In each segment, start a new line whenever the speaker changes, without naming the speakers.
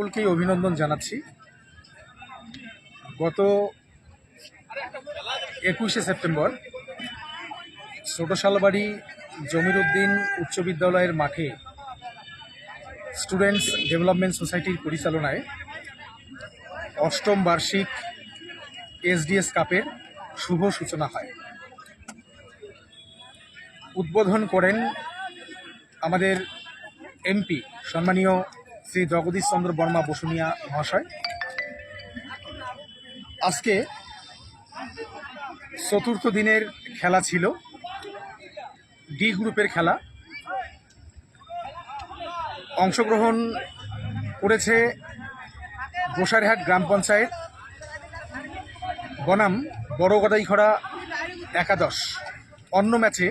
সকলকেই অভিনন্দন জানাচ্ছি। গত একুশে সেপ্টেম্বর ছোটশালবাড়ি জমিরুদ্দিন উচ্চ বিদ্যালয়ের মাঠে স্টুডেন্টস ডেভেলপমেন্ট সোসাইটির পরিচালনায় অষ্টম বার্ষিক এসডিএস কাপের শুভ সূচনা হয়। উদ্বোধন করেন আমাদের এমপি, সম্মানীয় শ্রী জগদীশ চন্দ্র বর্মা বসুনিয়া মহাশয়। আজকে চতুর্থ দিনের খেলা ছিল, ডি গ্রুপের খেলা। অংশগ্রহণ করেছে গোসাইরহাট গ্রাম পঞ্চায়েত, বনাম বড় গদাইখড়া একাদশ। অন্য ম্যাচে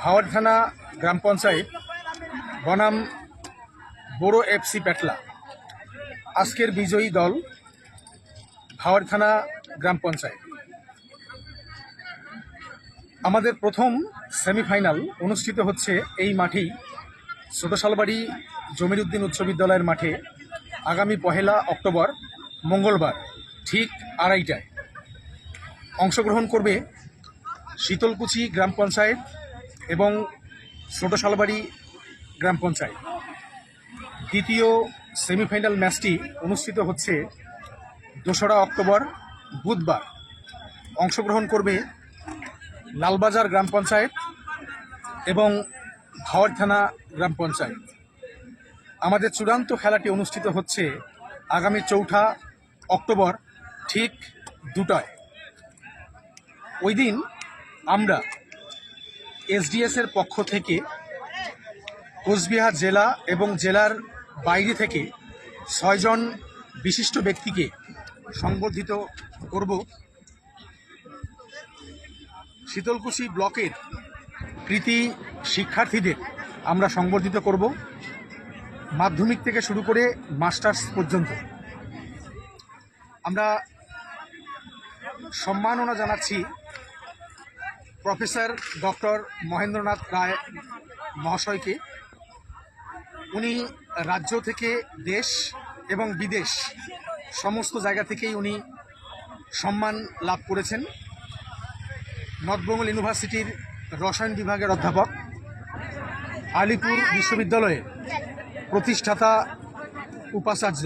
ভাওয়ার থানা গ্রাম পঞ্চায়েত, বনাম বড় এফসি পেটলা আজকের বিজয়ী দল ভাওয়ার থানা গ্রাম পঞ্চায়েত। আমাদের প্রথম সেমিফাইনাল অনুষ্ঠিত হচ্ছে এই মাঠেই। ছোটশালবাড়ি জমিরুদ্দিন উচ্চ বিদ্যালয়ের মাঠে আগামী পহেলা অক্টোবর মঙ্গলবার ঠিক আড়াইটায়। অংশগ্রহণ করবে শীতলকুচি গ্রাম পঞ্চায়েত এবং ছোটশালবাড়ি গ্রাম পঞ্চায়েত। দ্বিতীয় সেমিফাইনাল ম্যাচটি অনুষ্ঠিত হচ্ছে দোসরা অক্টোবর, বুধবার। অংশগ্রহণ করবে লালবাজার গ্রাম পঞ্চায়েত এবং ভাওয়ার থানা গ্রাম পঞ্চায়েত। আমাদের চূড়ান্ত খেলাটি অনুষ্ঠিত হচ্ছে আগামী চৌঠা অক্টোবর ঠিক দুটায়। ওই দিন আমরা এসডিএসের পক্ষ থেকে কোচবিহার জেলা এবং জেলার বাইরে থেকে ছয়জন বিশিষ্ট ব্যক্তিকে সংবর্ধিত করব। শীতলকুচি ব্লকের কৃতি শিক্ষার্থীদের আমরা সংবর্ধিত করব। মাধ্যমিক থেকে শুরু করে মাস্টার্স পর্যন্ত। আমরা সম্মাননা জানাচ্ছি প্রফেসর ডক্টর মহেন্দ্রনাথ রায় মহাশয়কে। উনি রাজ্য থেকে দেশ এবং বিদেশ সমস্ত জায়গা থেকেই উনি সম্মান লাভ করেছেন। নর্থ বেঙ্গল ইউনিভার্সিটির রসায়ন বিভাগের অধ্যাপক, আলিপুর বিশ্ববিদ্যালয়ের প্রতিষ্ঠাতা উপাচার্য।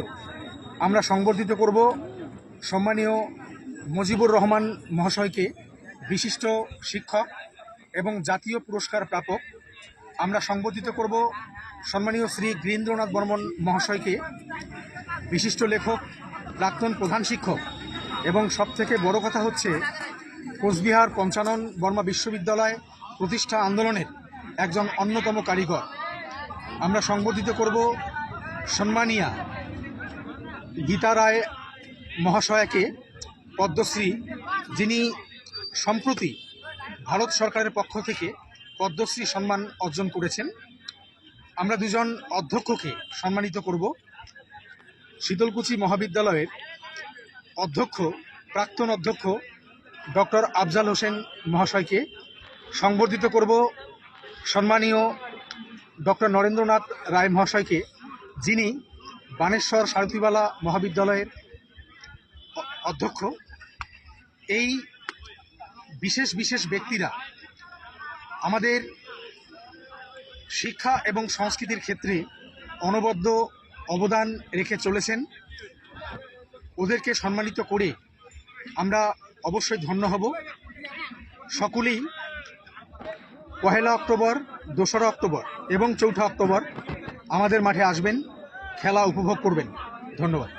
আমরা সংবর্ধিত করব সম্মানীয় মজিবুর রহমান মহাশয়কে, বিশিষ্ট শিক্ষক এবং জাতীয় পুরস্কার প্রাপক। আমরা সংবর্ধিত করব সম্মানীয় শ্রী গিরীন্দ্রনাথ বর্মন মহাশয়কে বিশিষ্ট লেখক, প্রাক্তন প্রধান শিক্ষক এবং সবথেকে বড় কথা হচ্ছে কোচবিহার পঞ্চানন বর্মা বিশ্ববিদ্যালয় প্রতিষ্ঠা আন্দোলনের একজন অন্যতম কারিগর। আমরা সংবর্ধিত করব সম্মানিয়া গীতা রায় মহাশয়াকে, পদ্মশ্রী, যিনি সম্প্রতি ভারত সরকারের পক্ষ থেকে পদ্মশ্রী সম্মান অর্জন করেছেন। আমরা দুজন অধ্যক্ষকে সম্মানিত করব। শীতলকুচি মহাবিদ্যালয়ের অধ্যক্ষ, প্রাক্তন অধ্যক্ষ ডক্টর আফজাল হোসেন মহাশয়কে সংবর্ধিত করব। সম্মানীয় ডক্টর নরেন্দ্রনাথ রায় মহাশয়কে, যিনি বানেশ্বর সারথীবালা মহাবিদ্যালয়ের অধ্যক্ষ। এই বিশেষ বিশেষ ব্যক্তিরা আমাদের শিক্ষা এবং সংস্কৃতির ক্ষেত্রে অনবদ্য অবদান রেখে চলেছেন। ওদেরকে সম্মানিত করে আমরা অবশ্যই ধন্য হব। সকলেই পহেলা অক্টোবর, দোসরা অক্টোবর এবং চৌঠা অক্টোবর আমাদের মাঠে আসবেন, খেলা উপভোগ করবেন। ধন্যবাদ।